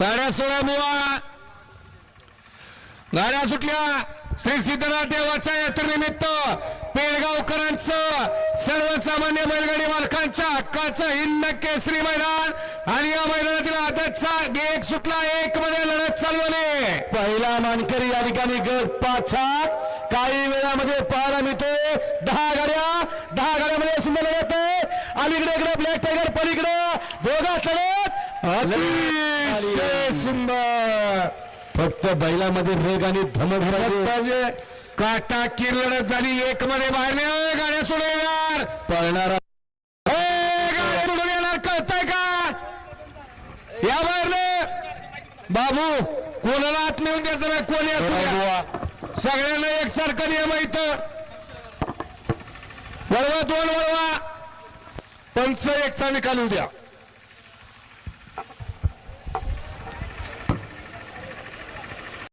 गाड्या सोळा बुवा गाड्या सुटल्या. श्री सिद्धनाथ देवाच्या यात्रेनिमित्त पेडगावकरांचं सर्वसामान्य बैलगाडी मालकांच्या हक्काचं हिंद केसरी मैदान. आणि या मैदानातील आदतचा एक सुटला. एक मध्ये लढत चालवली पहिला मानकरी या ठिकाणी गट पाचचा. काही वेळामध्ये पाहायला मिळतोय दहा गाड्या. दहा गाड्यामध्ये सुंदर लढत आहे. अलीकडे इकडे ब्लॅक टायगर पलीकडे. दोघा लढत. अतिशय सुंदर. फक्त बैलामध्ये रेग आणि धमक पाहिजे काटा किर लढत झाली. एक मध्ये बाहेर गाड्या सोडून येणार. पळणारा. गाड्या सोडून येणार. कळतंय का? या बाहेर बाबू कोणाला आत नेऊन द्यायचं नाही? कोणी असू. सगळ्यांना एकसारखा नियम इथं. वळवा दोन वळवा. पंच एकचा निकाल येऊ द्या